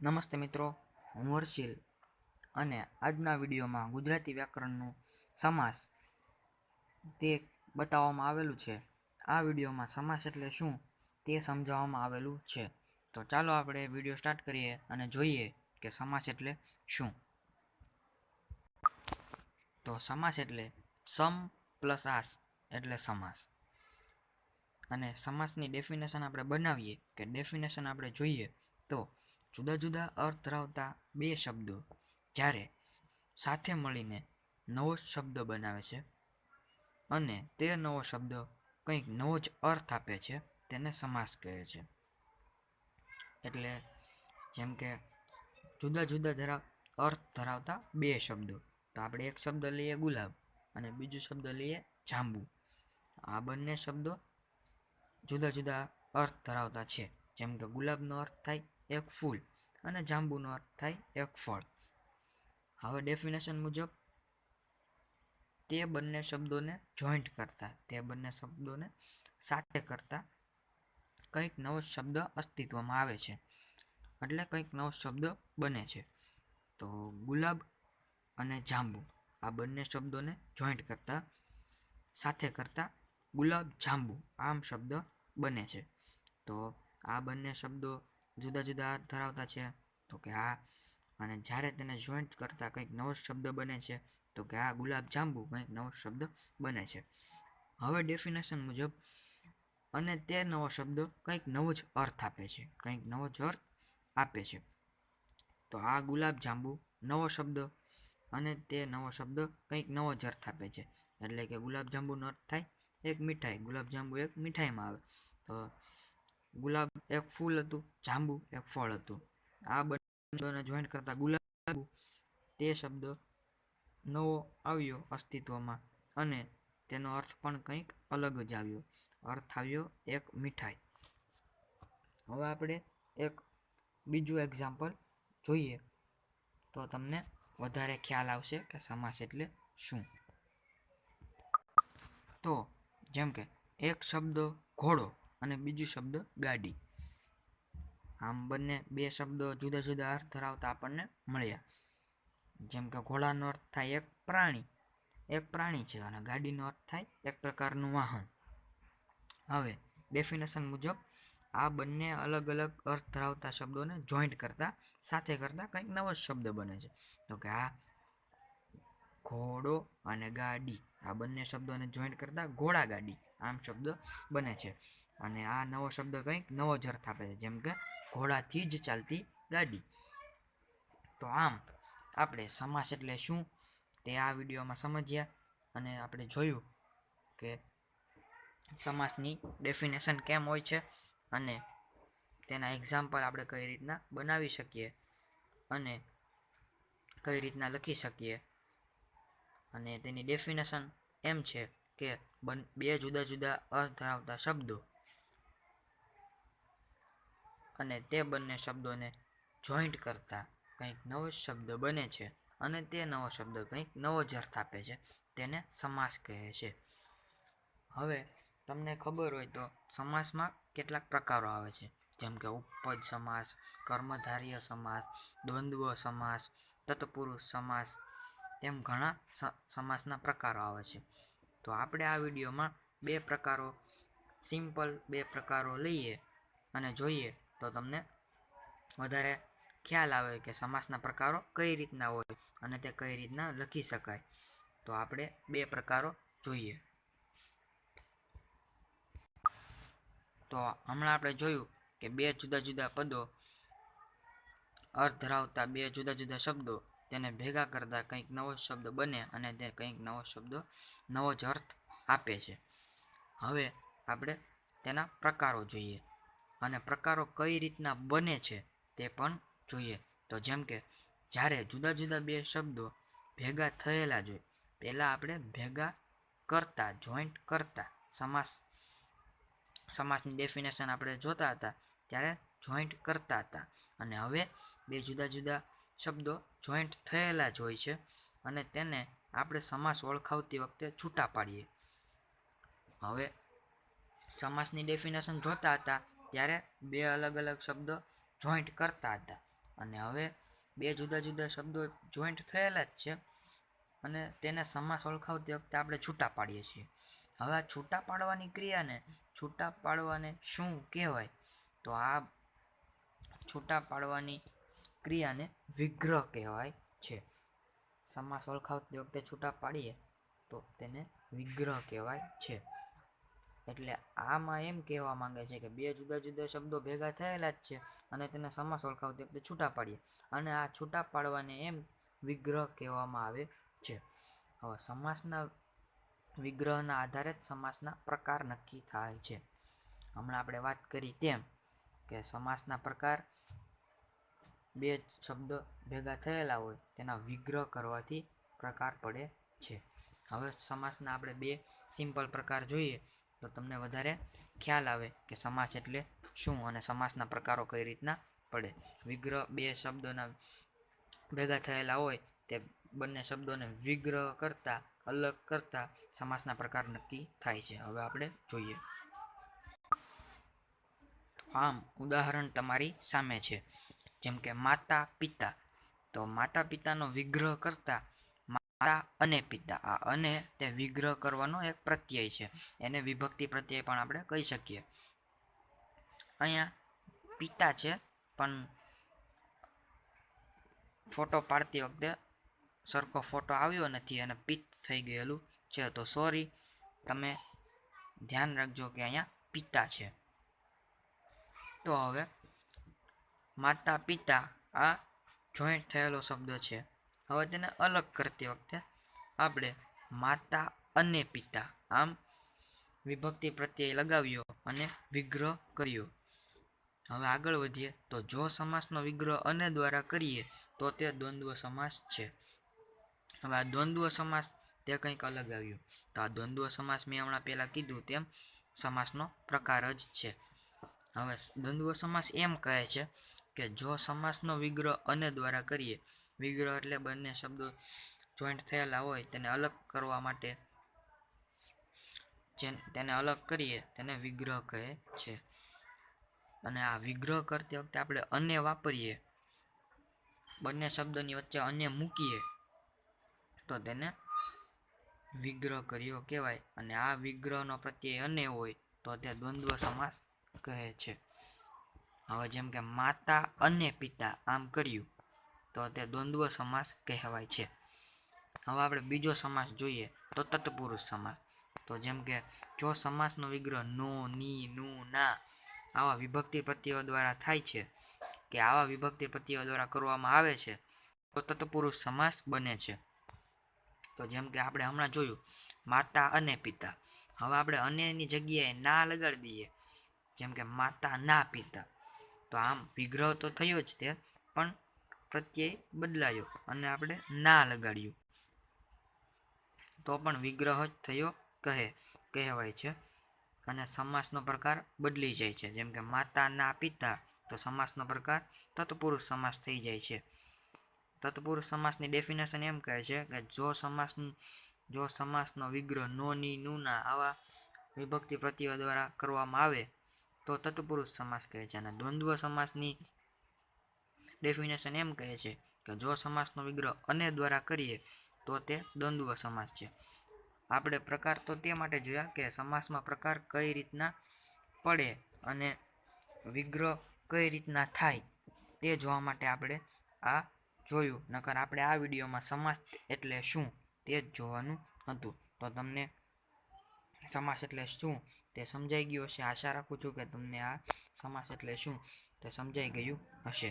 નમસ્તે મિત્રો, હું હર્ષિલ અને આજના વિડીયોમાં ગુજરાતી વ્યાકરણનું સમાસ તે બતાવવામાં આવેલું છે. આ વિડીયોમાં સમાસ એટલે શું તે સમજાવવામાં આવેલું છે. તો ચાલો આપણે વીડિયો સ્ટાર્ટ કરીએ અને જોઈએ કે સમાસ એટલે શું. તો સમાસ એટલે સમ પ્લસ આસ એટલે સમાસ. અને સમાસની ડેફિનેશન આપણે બનાવીએ કે ડેફિનેશન આપણે જોઈએ તો જુદા જુદા અર્થ ધરાવતા બે શબ્દો, જ્યારે સાથે મળીને નવો શબ્દ બનાવે છે અને તે નવો શબ્દ કંઈક નવો જ અર્થ આપે છે, તેને સમાસ કહે છે. એટલે જેમ કે જુદા જુદા ધરાવ અર્થ ધરાવતા બે શબ્દો, તો આપણે એક શબ્દ લઈએ ગુલાબ અને બીજો શબ્દ લઈએ જાંબુ. આ બંને શબ્દો જુદા જુદા અર્થ ધરાવતા છે. જેમ કે ગુલાબનો અર્થ થાય એક ફૂલ અને જાંબુનો અર્થ થાય એક ફળ. હવે ડેફિનેશન મુજબ તે બંને શબ્દોને જોઈન્ટ કરતા, તે બંને શબ્દોને સાથે કરતા કંઈક નવો શબ્દ અસ્તિત્વમાં આવે છે. એટલે કંઈક નવો શબ્દ બને છે. તો ગુલાબ અને જાંબુ આ બંને શબ્દોને જોઈન્ટ કરતા, સાથે કરતા ગુલાબ જાંબુ આમ શબ્દ બને છે. તો આ બંને શબ્દો જુદા જુદા અર્થ ધરાવતા છે. તો કે આ અને જ્યારે તેને જોઈન્ટ કરતા કંઈક નવો શબ્દ બને છે, તો કે આ ગુલાબ જાંબુ કંઈક નવો શબ્દ બને છે. હવે ડેફિનેશન મુજબ અને તે નવો શબ્દ કંઈક નવો જ અર્થ આપે છે, કંઈક નવો જ અર્થ આપે છે. તો આ ગુલાબ જાંબુ નવો શબ્દ અને તે નવો શબ્દ કંઈક નવો જ અર્થ આપે છે. એટલે કે ગુલાબ જાંબુનો અર્થ થાય એક મીઠાઈ ગુલાબ જાંબુ એક મીઠાઈમાં આવે. તો ગુલાબ એક ફૂલ હતું, જાંબુ એક ફળ હતું. આ બંને જોઈન્ટ કરતા ગુલાબ તે શબ્દ નવો આવ્યો અસ્તિત્વમાં અને તેનો અર્થ પણ કંઈક અલગ જ આવ્યો. અર્થ આવ્યો એક મીઠાઈ. હવે આપણે એક બીજું એક્ઝામ્પલ જોઈએ. તો તમને વધારે ખ્યાલ આવશે કે સમાસ એટલે શું. તો જેમ કે એક શબ્દ ઘોડો અને બીજું શબ્દ ગાડી. આમ બંને બે શબ્દો જુદા જુદા અર્થ ધરાવતા આપણને મળ્યા. જેમ કે ઘોડાનો અર્થ થાય એક પ્રાણી. એક પ્રાણી છે અને ગાડીનો અર્થ થાય એક પ્રકારનું વાહન. હવે ડેફિનેશન મુજબ આ બંને અલગ અલગ અર્થ ધરાવતા શબ્દોને જોઈન્ટ કરતા, સાથે કરતા કંઈક નવો શબ્દ બને છે. તો કે આ ઘોડો અને ગાડી. આ બંને શબ્દોને જોઈન્ટ કરતા ઘોડા ગાડી, આમ શબ્દ બને છે. અને આ નવો શબ્દ કંઈક નવો જ અર્થ આપે છે, જેમ કે ઘોડાથી જ ચાલતી ગાડી. તો આમ આપણે સમાસ એટલે શું તે આ વિડીયોમાં સમજ્યા અને આપણે જોયું કે સમાસની ડેફિનેશન કેમ હોય છે અને તેના એક્ઝામ્પલ આપણે કઈ રીતના બનાવી શકીએ અને કઈ રીતના લખી શકીએ. અને તેની ડેફિનેશન એમ છે કે બે જુદા જુદા અર્થ ધરાવતા શબ્દો અને તે બંને શબ્દોને જોઈન્ટ કરતા કંઈક નવો શબ્દ બને છે અને તે નવો શબ્દ કંઈક નવો જ અર્થ આપે છે, તેને સમાસ કહે છે. હવે તમને ખબર હોય તો સમાસમાં કેટલાક પ્રકારો આવે છે, જેમ કે ઉપજ સમાસ, કર્મધાર્ય સમાસ, દ્વંદ્વ સમાસ, તત્પુરુષ સમાસ તેમ ઘણા સમાસના પ્રકારો આવે છે. તો આપણે આ વિડીયોમાં બે પ્રકારો, સિમ્પલ બે પ્રકારો લઈએ અને જોઈએ તો તમને વધારે ખ્યાલ આવે કે સમાસના પ્રકારો કઈ રીતના હોય અને તે કઈ રીતના લખી શકાય. તો આપણે બે પ્રકારો જોઈએ. તો હમણાં આપણે જોયું કે બે જુદા જુદા પદો અર્થ ધરાવતા બે જુદા જુદા શબ્દો તેને ભેગા કરતા કંઈક નવો શબ્દ બને અને તે કંઈક નવો શબ્દ, નવો જ અર્થ આપે છે. હવે આપણે તેના પ્રકારો જોઈએ અને પ્રકારો કઈ રીતના બને છે તે પણ જોઈએ. તો જેમ કે, જ્યારે જુદા જુદા બે શબ્દો ભેગા થયેલા જોઈએ પહેલાં આપણે ભેગા કરતા જોઈન્ટ કરતા, સમાસ, સમાસની ડેફિનેશન આપણે જોતા હતા, ત્યારે જોઈન્ટ કરતા હતા. અને હવે બે જુદા જુદા શબ્દો જોઈન્ટ થયેલા જ હોય છે અને તેને આપણે સમાસ ઓળખાવતી વખતે છૂટા પાડીએ. હવે સમાસની ડેફિનેશન જોતા હતા ત્યારે બે અલગ અલગ શબ્દો જોઈન્ટ કરતા હતા અને હવે બે જુદા જુદા શબ્દો જોઈન્ટ થયેલા જ છે અને તેને સમાસ ઓળખાવતી વખતે આપણે છૂટા પાડીએ છીએ. હવે આ છૂટા પાડવાની ક્રિયાને છૂટા પાડવાને શું કહેવાય? તો આ છૂટા પાડવાની ક્રિયાને વિગ્રહ કહેવાય છે. સમાસ ઓળખાવતી વખતે છૂટા પાડીએ તો તેને વિગ્રહ કહેવાય છે. એટલે આમાં એમ કહેવા માંગે છે કે બે જુદા જુદા શબ્દો ભેગા થયેલા જ છે અને તેને સમાસ ઓળખાવતી વખતે છૂટા પાડીએ અને આ છૂટા પાડવાને એમ વિગ્રહ કહેવામાં આવે છે. હવે સમાસના વિગ્રહના આધારે જ સમાસના પ્રકાર નક્કી થાય છે. હમણાં આપણે વાત કરી તેમ કે સમાસના પ્રકાર બે શબ્દ ભેગા થયેલા હોય, તેના વિગ્રહ કરવાથી પ્રકાર પડે છે. હવે સમાસના આપણે બે સિમ્પલ પ્રકાર જોઈએ, તો તમને વધારે ખ્યાલ આવે કે સમાસ એટલે શું અને સમાસના પ્રકારો કઈ રીતના પડે. વિગ્રહ બે શબ્દોના ભેગા થયેલા હોય, તે બંને શબ્દોને વિગ્રહ કરતા, અલગ કરતા સમાસના પ્રકાર નક્કી થાય છે. હવે આપણે જોઈએ. આમ ઉદાહરણ તમારી સામે છે. જેમ કે માતા પિતા. તો માતા પિતાનો વિગ્રહ કરતા માતા અને પિતા. આ અને તે વિગ્રહ કરવાનો એક પ્રત્યય છે. એને વિભક્તિ પ્રત્યય પણ આપણે કહી શકીએ. અહીંયા પિતા છે, પણ ફોટો પાડતી વખતે સરખો ફોટો આવ્યો નથી અને પિત થઈ ગયેલું છે. તો સોરી, તમે ધ્યાન રાખજો કે અહીંયા પિતા છે. તો હવે માતા પિતા આ જોઈન્ટ થયેલો શબ્દ છે. હવે તેને અલગ કરતી વખતે આપણે માતા અને પિતા આમ વિભક્તિ પ્રત્યય લગાવ્યો અને વિગ્રહ કર્યો. હવે આગળ વધીએ તો જો સમાસનો વિગ્રહ અને દ્વારા કરીએ તો તે દ્વંદ્વ સમાસ છે. હવે આ દ્વંદ્વ સમાસ તે કંઈક અલગ આવ્યું. તો આ દ્વંદ્વ સમાસ મેં હમણાં પહેલાં કીધું તેમ સમાસનો પ્રકાર જ છે. હવે દ્વંદ્વ સમાસ એમ કહે છે કે જો સમાસનો વિગ્રહ અને દ્વારા કરીએ, વિગ્રહ એટલે બંને શબ્દો જોઈન્ટ થયેલા હોય, તેને અલગ કરવા માટે તેને અલગ કરીએ, તેને વિગ્રહ કહે છે. અને આ વિગ્રહ કરતી વખતે આપણે અને વાપરીએ. બંને શબ્દની વચ્ચે અન્ય મૂકીએ, તો તેને વિગ્રહ કર્યો કહેવાય. અને આ વિગ્રહનો પ્રત્યય અને હોય, તો તે દ્વંદ્વ સમાસ કહે છે. હવે જેમ કે માતા અને પિતા આમ કર્યું, તો તે દ્વંદ્વ સમાસ કહેવાય છે. હવે આપણે બીજો સમાસ જોઈએ તો તત્પુરુષ સમાસ. તો જેમ કે જો સમાસનો વિગ્રહ નો, ની, નું, ના આવા વિભક્તિ પ્રત્યયો દ્વારા થાય છે કે આવા વિભક્તિ પ્રત્યયો દ્વારા કરવામાં આવે છે, તો તત્પુરુષ સમાસ બને છે. તો જેમ કે આપણે હમણાં જોયું, માતા અને પિતા. હવે આપણે અનેની જગ્યાએ ના લગાડી દઈએ. જેમ કે માતા ના, પિતા. તો આમ વિગ્રહ તો થયો જ તે, પણ પ્રત્યય બદલાયો અને આપણે ના લગાડ્યું. તો પણ વિગ્રહ જ થયો કહે, કહેવાય છે. અને સમાસનો પ્રકાર બદલી જાય છે. જેમ કે માતાના પિતા, તો સમાસનો પ્રકાર તત્પુરુષ સમાસ થઈ જાય છે. તત્પુરુષ સમાસની ડેફિનેશન એમ કહે છે કે જો સમાસ, જો સમાસનો વિગ્રહ નોની ની આવા વિભક્તિ પ્રત્યયો દ્વારા કરવામાં આવે તો તત્પુરુષ સમાસ કહે છે અને દ્વંદ્વ સમાસની ડેફિનેશન એમ કહે છે કે જો સમાસનો વિગ્રહ અને દ્વારા કરીએ, તો તે દ્વંદ્વ સમાસ છે. આપણે પ્રકાર તો તે માટે જોયા કે સમાસમાં પ્રકાર કઈ રીતના પડે અને વિગ્રહ કઈ રીતના થાય તે જોવા માટે આપણે આ જોયું. નકર આપણે આ વિડીયોમાં સમાસ એટલે શું તે જ જોવાનું હતું. તો તમને સમાસ એટલે શું તે સમજાઈ ગયું હશે? આશા રાખું છું કે તમને આ સમાસ એટલે શું તે સમજાઈ ગયું હશે.